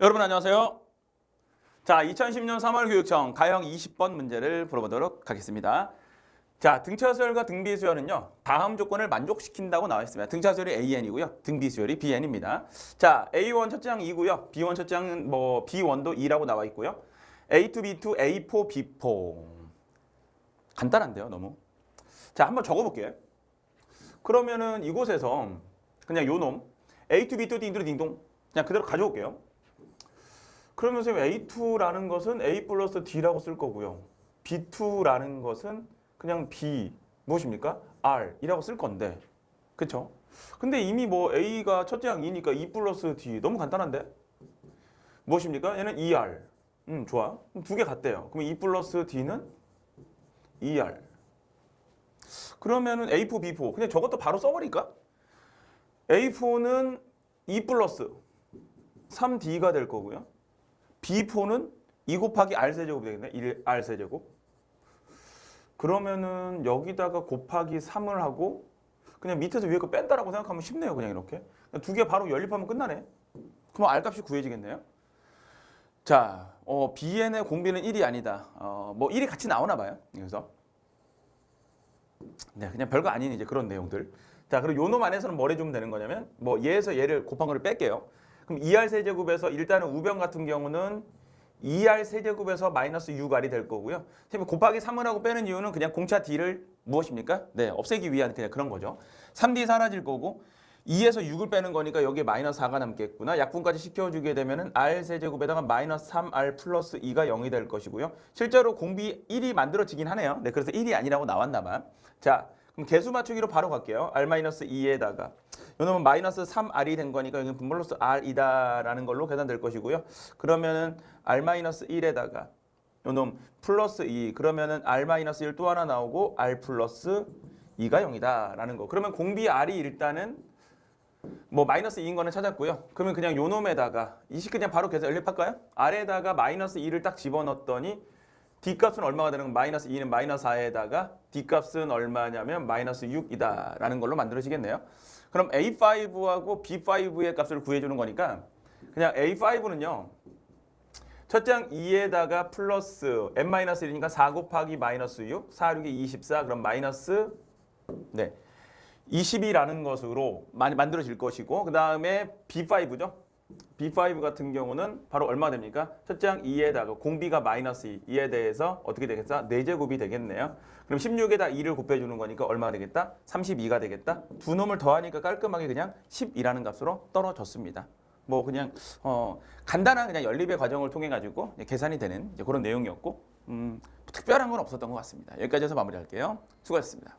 여러분 안녕하세요. 자, 2010년 3월 교육청 가형 20번 문제를 풀어보도록 하겠습니다. 자, 등차 수열과 등비 수열은요. 다음 조건을 만족시킨다고 나와 있습니다. 등차 수열이 AN이고요. 등비 수열이 BN입니다. 자, A1 첫째 항 2고요. B1 첫째 항은 뭐 B1도 2라고 나와 있고요. A2, B2, A4, B4. 간단한데요, 너무. 자, 한번 적어 볼게요. 그러면은 이곳에서 그냥 요 놈 A2, B2, 딩두리 딩동 그냥 그대로 가져올게요. 그러면 선생님 A2라는 것은 A 플러스 D라고 쓸 거고요. B2라는 것은 그냥 B 무엇입니까? R이라고 쓸 건데. 그쵸? 근데 이미 뭐 A가 첫째 항 2니까 2 플러스 D 너무 간단한데? 무엇입니까? 얘는 ER. 음, 좋아. 두 개 같대요. 그럼 2 플러스 D는 ER. 그러면은 A4, B4. 그냥 저것도 바로 써버릴까? A4는 2 플러스 3D가 될 거고요. B4는 2 곱하기 R 세제곱이 되겠네. 1 R 세제곱. 그러면은 여기다가 곱하기 3을 하고 그냥 밑에서 위에 거 뺀다라고 생각하면 쉽네요. 그냥 이렇게. 두 개 바로 연립하면 끝나네. 그럼 R 값이 구해지겠네요. 자, 어, BN의 공비는 1이 아니다. 어, 뭐 1이 같이 나오나 봐요. 그래서 네, 그냥 별거 아닌 이제 그런 내용들. 자, 그리고 요 놈 안에서는 뭘 해주면 되는 거냐면 뭐 얘에서 얘를 곱한 거를 뺄게요. 그럼 2R 세제곱에서 일단은 우변 같은 경우는 2R 세제곱에서 마이너스 6R이 될 거고요. 선생님 곱하기 3을 하고 빼는 이유는 그냥 공차 D를 무엇입니까? 네, 없애기 위한 그냥 그런 거죠. 3D 사라질 거고 2에서 6을 빼는 거니까 여기에 마이너스 4가 남겠구나. 약분까지 시켜주게 되면은 R 세제곱에다가 마이너스 3R 플러스 2가 0이 될 것이고요. 실제로 공비 1이 만들어지긴 하네요. 네, 그래서 1이 아니라고 나왔나 봐. 자, 그럼 개수 맞추기로 바로 갈게요. R 마이너스 2에다가 요놈은 마이너스 3R이 된 거니까 여기 분모로서 R이다라는 걸로 계산될 것이고요. 그러면은 R 마이너스 1에다가 요놈 플러스 2 그러면은 R 마이너스 1 또 하나 나오고 R 플러스 2가 0이다 라는 거. 그러면 공비 R이 일단은 뭐 마이너스 2인 거는 찾았고요. 그러면 그냥 요 놈에다가 이식 그냥 바로 계산 연립할까요? R에다가 마이너스 2를 딱 집어넣었더니 D 값은 얼마가 되는 건 마이너스 2는 마이너스 4에다가 D 값은 얼마냐면 마이너스 6이다라는 걸로 만들어지겠네요. 그럼 A5하고 B5의 값을 구해주는 거니까 그냥 A5는요. 첫째 항 2에다가 플러스 n-1이니까 4 곱하기 마이너스 6, 4, 6이 24, 그럼 마이너스 네 20이라는 것으로 많이 만들어질 것이고 그 다음에 B5죠. B5 같은 경우는 바로 얼마 됩니까? 항 2에다가 공비가 마이너스 2, 이에 대해서 어떻게 되겠어? 4제곱이 되겠네요. 그럼 16에다 2를 곱해주는 거니까 얼마가 되겠다? 32가 되겠다. 두 놈을 더하니까 깔끔하게 그냥 10이라는 값으로 떨어졌습니다. 뭐 그냥 어 간단한 그냥 연립의 과정을 통해 가지고 계산이 되는 그런 내용이었고 음, 특별한 건 없었던 것 같습니다. 여기까지 해서 마무리할게요. 수고하셨습니다.